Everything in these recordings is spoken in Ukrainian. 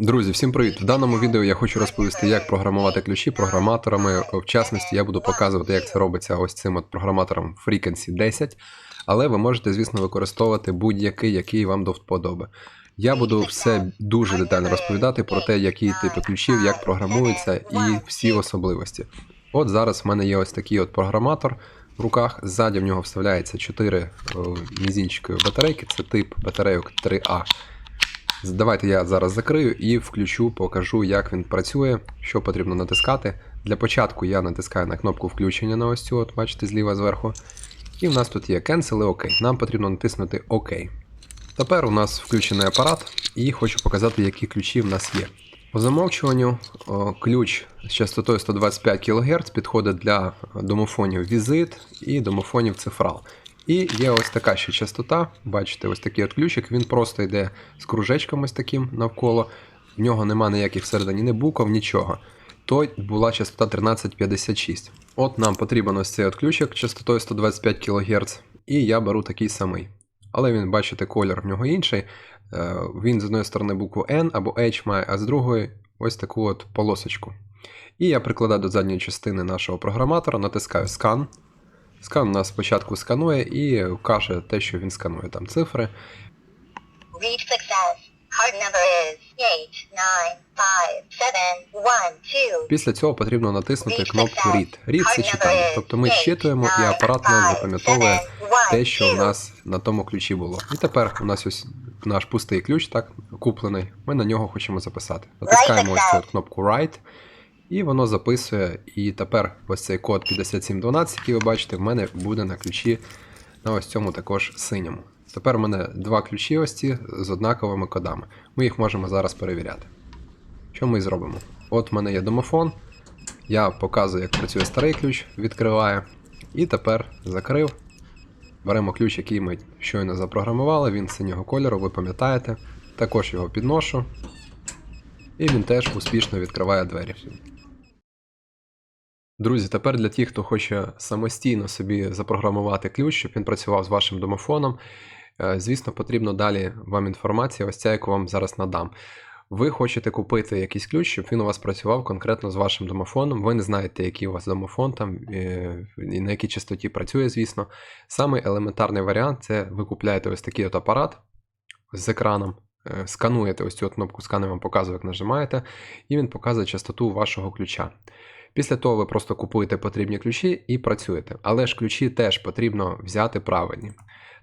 Друзі, всім привіт! В даному відео я хочу розповісти, як програмувати ключі програматорами. В частності, я буду показувати, як це робиться ось цим от програматором Frequency 10, але ви можете, звісно, використовувати будь-який, який вам до вподоби. Я буду все дуже детально розповідати про те, які типи ключів, як програмуються і всі особливості. От зараз в мене є ось такий от програматор в руках. Ззаді в нього вставляється 4 мізінчикові батарейки, це тип батарейок 3А. Давайте я зараз закрию і включу, покажу, як він працює, що потрібно натискати. Для початку я натискаю на кнопку включення на ось цю, от бачите, зліва зверху. І в нас тут є Cancel і ОК. Нам потрібно натиснути ОК. Тепер у нас включений апарат, і хочу показати, які ключі в нас є. По замовчуванню ключ з частотою 125 кГц підходить для домофонів візит і домофонів цифрал. І є ось така ще частота. Бачите, ось такий от ключик, він просто йде з кружечком ось таким навколо. В нього нема ніяких всередині не букв, нічого. То була частота 1356. От нам потрібен ось цей от ключик частотою 125 кГц, і я беру такий самий. Але він, бачите, колір в нього інший. Е, Він з одної сторони букву N або H має, а з другої ось таку от полосочку. І я прикладаю до задньої частини нашого програматора, натискаю Scan. Скан у нас спочатку сканує і каже те, що він сканує там цифри. Read success. Card number is eight nine five seven one two. Після цього потрібно натиснути кнопку Read. Read це читання. Тобто ми щитуємо і апарат нам запам'ятовує те, що у нас на тому ключі було. І тепер у нас ось наш пустий ключ, так, куплений. Ми на нього хочемо записати. Натискаємо ось цю кнопку Write. І воно записує. І тепер ось цей код 5712, який ви бачите, в мене буде на ключі на ось цьому також синьому. Тепер у мене два ключі ось ці з однаковими кодами. Ми їх можемо зараз перевіряти. Що ми і зробимо? От в мене є домофон. Я показую, як працює старий ключ, відкриваю. І тепер закрив. Беремо ключ, який ми щойно запрограмували, він синього кольору, ви пам'ятаєте. Також його підношу. І він теж успішно відкриває двері. Друзі, тепер для тих, хто хоче самостійно собі запрограмувати ключ, щоб він працював з вашим домофоном, е, звісно, потрібно далі вам інформація, ось ця, яку вам зараз надам. Ви хочете купити якийсь ключ, щоб він у вас працював конкретно з вашим домофоном. Ви не знаєте, який у вас домофон там е, і на якій частоті працює, звісно. Самий елементарний варіант це ви купляєте ось такий от апарат з екраном, е, скануєте ось цю кнопку скани, вам показує, як нажимаєте, і він показує частоту вашого ключа. Після того ви просто купуєте потрібні ключі і працюєте. Але ж ключі теж потрібно взяти правильні.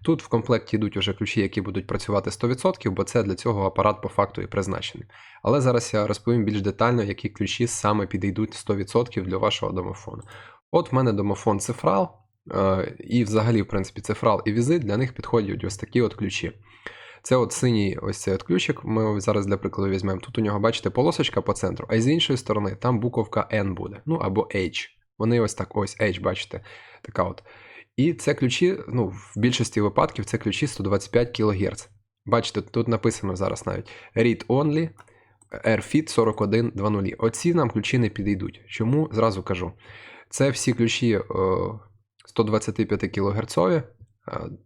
Тут в комплекті йдуть вже ключі, які будуть працювати 100%, бо це для цього апарат по факту і призначений. Але зараз я розповім більш детально, які ключі саме підійдуть 100% для вашого домофону. От в мене домофон цифрал, е, і взагалі, в принципі, цифрал і візит для них підходять ось такі от ключі. Це от синій ось цей от ключик. Ми зараз для прикладу візьмемо. Тут у нього, бачите, полосочка по центру, а з іншої сторони там буковка N буде. Ну або H. Вони ось так, ось H, бачите, така от. І це ключі, ну, в більшості випадків це ключі 125 кГц. Бачите, тут написано зараз навіть Read Only RFID 4120. Оці нам ключі не підійдуть. Чому? Зразу кажу. Це всі ключі 125 кГц.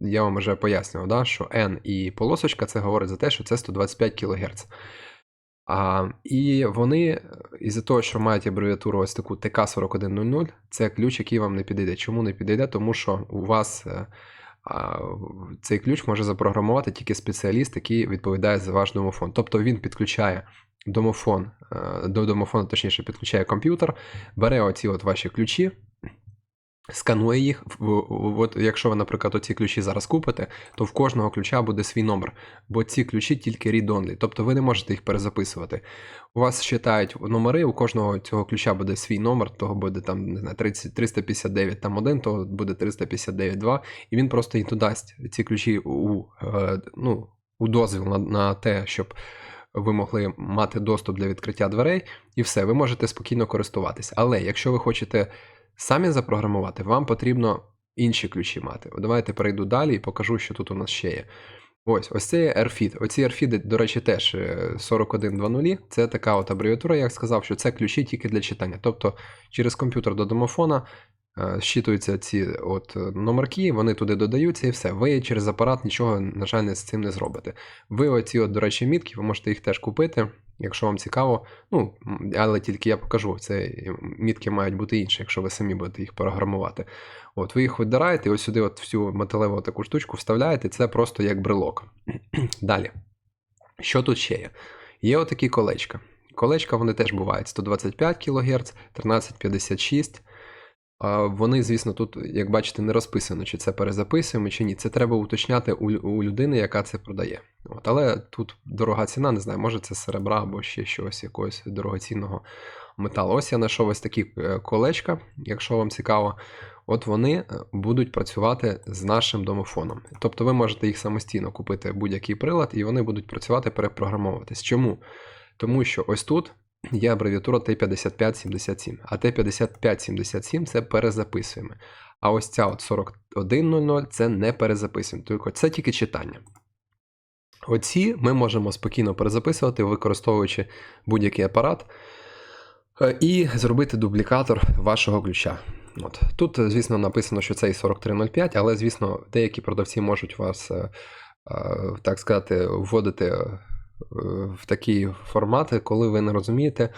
Я вам вже пояснював, да, що N і полосочка це говорить за те, що це 125 кГц. А, І вони, із-за того, що мають абревіатуру ось таку ТК4100, це ключ, який вам не підійде. Чому не підійде? Тому що у вас е, а, цей ключ може запрограмувати тільки спеціаліст, який відповідає за ваш домофон. Тобто він підключає домофон, е, до домофону, точніше, підключає комп'ютер, бере оці от ваші ключі. Сканує їх. От Якщо ви, наприклад, оці ключі зараз купите, то в кожного ключа буде свій номер, бо ці ключі тільки read-only, тобто ви не можете їх перезаписувати. У вас считають номери, у кожного цього ключа буде свій номер, того буде там не знаю, 30, 359 там один, то буде 359 2, і він просто їм додасть ці ключі у, е, ну, у дозвіл на, на те, щоб. Ви могли мати доступ для відкриття дверей, і все, ви можете спокійно користуватись. Але якщо ви хочете самі запрограмувати, вам потрібно інші ключі мати. Давайте перейду далі і покажу, що тут у нас ще є. Ось, ось це є AirFit. Оці AirFit, до речі, теж 4120. Це така от абревіатура, як сказав, що це ключі тільки для читання. Тобто через комп'ютер до домофона щитуються ці от номерки, вони туди додаються і все. Ви через апарат нічого, на жаль, з цим не зробите. Ви оці, от, до речі, мітки, ви можете їх теж купити Якщо вам цікаво, ну, але тільки я покажу, це мітки мають бути інші, якщо ви самі будете їх програмувати. От, ви їх видираєте, ось сюди от всю металеву таку штучку вставляєте, це просто як брелок. Далі. Що тут ще є? Є отакі колечка. Колечка вони теж бувають 125 кГц, 1356. Вони, звісно, тут, як бачите, не розписано, чи це перезаписуємо, чи ні. Це треба уточняти у, у людини, яка це продає. От, але тут дорога ціна, не знаю, може це серебра або ще щось, якогось дорогоцінного металу. Ось я знайшов ось такі е, колечка, якщо вам цікаво. От вони е, будуть працювати з нашим домофоном. Тобто ви можете їх самостійно купити будь-який прилад, і вони будуть працювати, перепрограмовуватись. Чому? Тому що ось тут є абревіатура T5577, а T5577 це перезаписуємо. А ось ця от 4100 це не перезаписуємо, тільки це тільки читання. Оці ми можемо спокійно перезаписувати, використовуючи будь-який апарат, е, і зробити дублікатор вашого ключа. От. Тут, звісно, написано, що цей 4305, але, звісно, деякі продавці можуть вас, е, е, так сказати, вводити в такі формати, коли ви не розумієте,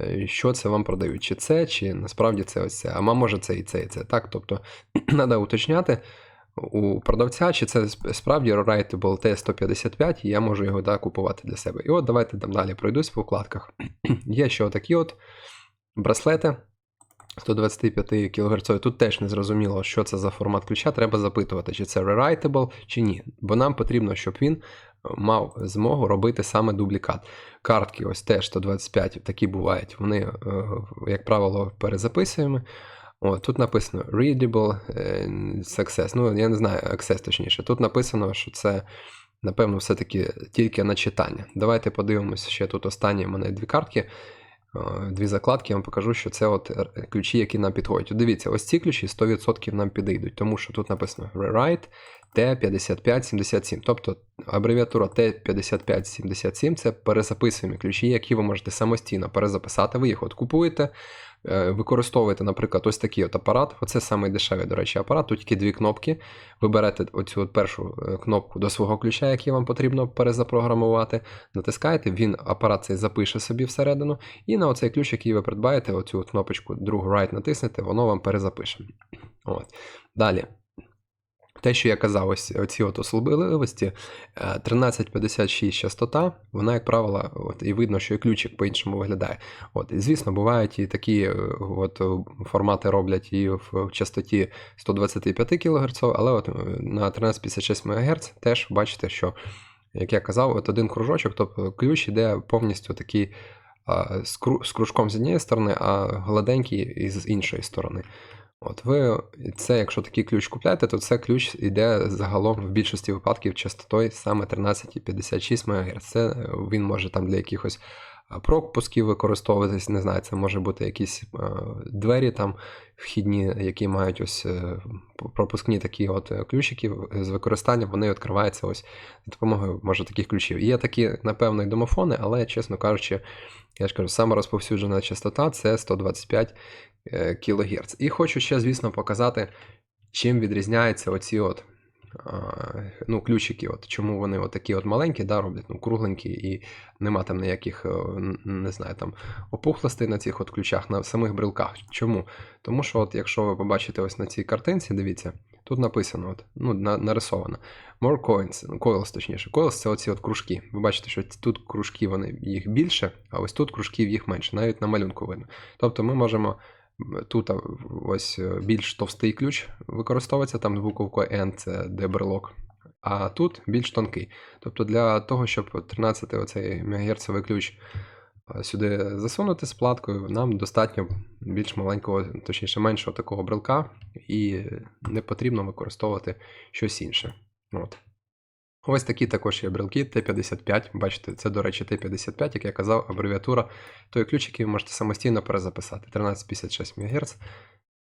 е, що це вам продають, чи це, чи насправді це ось це, а може це і це, і це. Так? Тобто, треба уточняти у продавця, чи це справді Writable T155, і я можу його да, купувати для себе. І от давайте там далі пройдусь по вкладках. Є ще отакі от браслети 125 кГц. Тут теж не зрозуміло, що це за формат ключа. Треба запитувати, чи це rewritable, чи ні. Бо нам потрібно, щоб він е, мав змогу робити саме дублікат. Картки, ось теж 125, такі бувають. Вони, е, як правило, перезаписуємо. О, тут написано readable е, success. Ну, я не знаю, access точніше. Тут написано, що це, напевно, все-таки тільки на читання. Давайте подивимося ще тут останні в мене дві картки, е, дві закладки, я вам покажу, що це от е, ключі, які нам підходять. Дивіться, ось ці ключі 100% нам підійдуть, тому що тут написано rewrite T5577. Тобто абревіатура T5577 це перезаписуємо ключі, які ви можете самостійно перезаписати. Ви їх от купуєте, е, використовуєте, наприклад, ось такий от апарат. Оце самий дешевий, до речі, апарат. Тут тільки дві кнопки. Ви берете оцю от першу е, кнопку до свого ключа, який вам потрібно перезапрограмувати. Натискаєте, він апарат цей запише собі всередину, і на оцей ключ, який ви придбаєте, оцю кнопочку другу right натиснете, воно вам перезапише. От. Далі. Те, що я казав, ось оці от особливості, е, 1356 частота, вона, як правило, от, і видно, що і ключик по-іншому виглядає. От, і, звісно, бувають і такі е, от, е, формати роблять і в частоті 125 кГц, але от е, на 1356 МГц теж бачите, що, як я казав, от один кружочок, тобто ключ іде повністю такий з, кру- з кружком з однієї сторони, а гладенький із іншої сторони. От ви це, якщо такий ключ купляєте, то це ключ йде загалом в більшості випадків частотою саме 13,56 МГц. Це е, він може там для якихось пропусків використовуватись, не знаю, це може бути якісь двері там вхідні, які мають ось е, пропускні такі от е, ключики з використанням, вони відкриваються ось за допомогою може таких ключів. Є такі, напевно, і домофони, але, чесно кажучи, я ж кажу, сама розповсюджена частота це 125 е, кГц. І хочу ще, звісно, показати, чим відрізняються оці от. Ну, ключики, от чому вони от такі от маленькі, да, роблять, ну, кругленькі, і нема там ніяких, е, не знаю, там опухлостей на цих от ключах, на самих брелках. Чому? Тому що, от, якщо ви побачите ось на цій картинці, дивіться, тут написано, от, ну, на, нарисовано. More coins, ну, coils, точніше. Coils це оці от кружки. Ви бачите, що тут кружки вони їх більше, а ось тут кружків їх менше, навіть на малюнку видно. Тобто ми можемо тут ось е, більш товстий ключ використовується, там буковка N це де брелок. А тут більш тонкий. Тобто для того, щоб 13 оцей МГц ключ сюди засунути з платкою, нам достатньо більш маленького, точніше меншого такого брелка, і не потрібно використовувати щось інше. От. Ось такі також є брелки Т55. Бачите, це, до речі, Т55, як я казав, абревіатура той ключ, який ви можете самостійно перезаписати. 1356 МГц.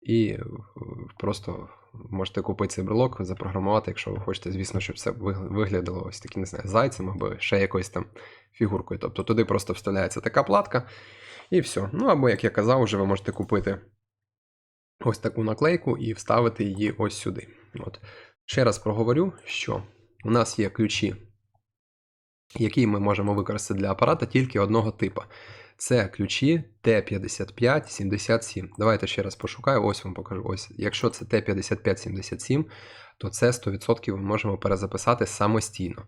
І е, просто можете купити цей брелок, запрограмувати, якщо ви хочете, звісно, щоб це виглядало ось таким, не знаю, зайцем або ще якоюсь там фігуркою. Тобто туди просто вставляється така платка, і все. Ну або, як я казав, вже ви можете купити ось таку наклейку і вставити її ось сюди. От. Ще раз проговорю, що у нас є ключі який ми можемо використати для апарата тільки одного типу. Це ключі T5577. Давайте ще раз пошукаю, ось вам покажу. Ось, якщо це T5577, то це 100% ми можемо перезаписати самостійно.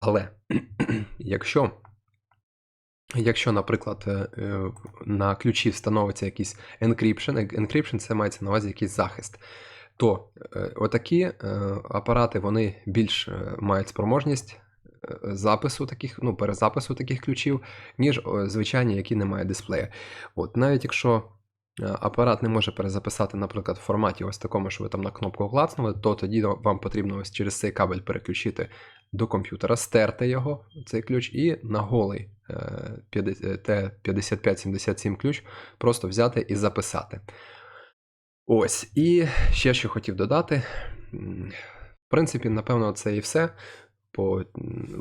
Але якщо, якщо, наприклад, е, е, на ключі встановиться якийсь encryption, encryption це мається на увазі якийсь захист, то е, отакі е, апарати вони більш е, мають спроможність запису таких, ну, перезапису таких ключів, ніж звичайні, які не мають дисплея. От, навіть якщо апарат не може перезаписати, наприклад, в форматі ось такому, що ви там на кнопку клацнули, то тоді вам потрібно ось через цей кабель переключити до комп'ютера, стерти його, цей ключ, і на голий е, 50 T5577 ключ просто взяти і записати. Ось, і ще що хотів додати. В принципі, напевно, це і все по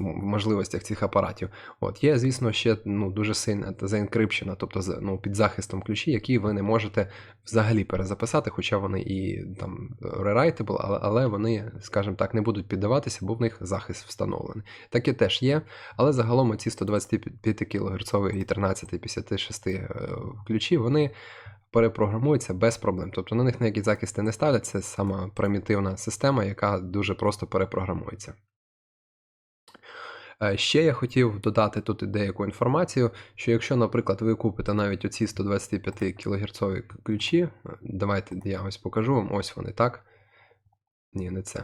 можливостях цих апаратів. От є, звісно, ще ну, дуже сильна та заенкрипшена, тобто ну, під захистом ключі, які ви не можете взагалі перезаписати, хоча вони і там але, але вони, скажімо так, не будуть піддаватися, бо в них захист встановлений. Таке теж є, але загалом ці 125 кГц і 1356 е, ключі, вони перепрограмуються без проблем. Тобто на них ніякі захисти не ставлять, це сама примітивна система, яка дуже просто перепрограмується. Е, Ще я хотів додати тут деяку інформацію, що якщо, наприклад, ви купите навіть оці 125 кГц ключі, е, давайте я ось покажу вам, ось вони, так? Ні, не це.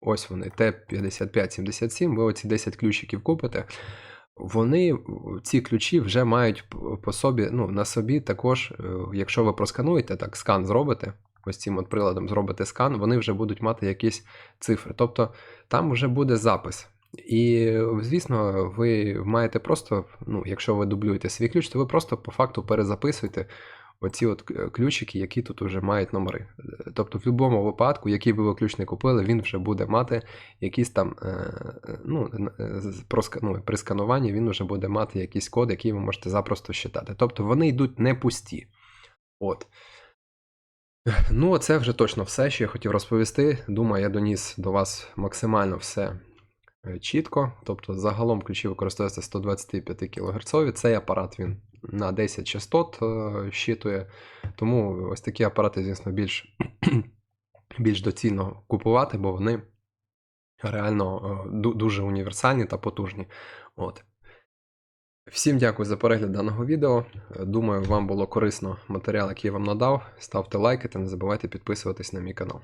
Ось вони, Т5577, ви оці 10 ключиків купите. Вони, ці ключі вже мають по собі, ну, на собі також, е, якщо ви проскануєте, так, скан зробите, ось цим от приладом зробите скан, вони вже будуть мати якісь цифри. Тобто там вже буде запис. І, звісно, ви маєте просто, ну, якщо ви дублюєте свій ключ, то ви просто по факту перезаписуєте оці от е, ключики, які тут вже мають номери. Е, Тобто, в будь-якому випадку, який ви ключ не купили, він вже буде мати якісь там, е, ну, ну, при скануванні він вже буде мати якийсь код, який ви можете запросто считати. Тобто вони йдуть не пусті. От. Ну, це вже точно все, що я хотів розповісти. Думаю, я доніс до вас максимально все чітко. Тобто, загалом ключі використовуються 125 кГц. Цей апарат він на 10 частот е, щитує. Тому ось такі апарати, звісно, більш, більш доцільно купувати, бо вони реально е, дуже універсальні та потужні. От. Всім дякую за перегляд даного відео. Е, Думаю, вам було корисно матеріал, який я вам надав. Ставте лайки та не забувайте підписуватись на мій канал.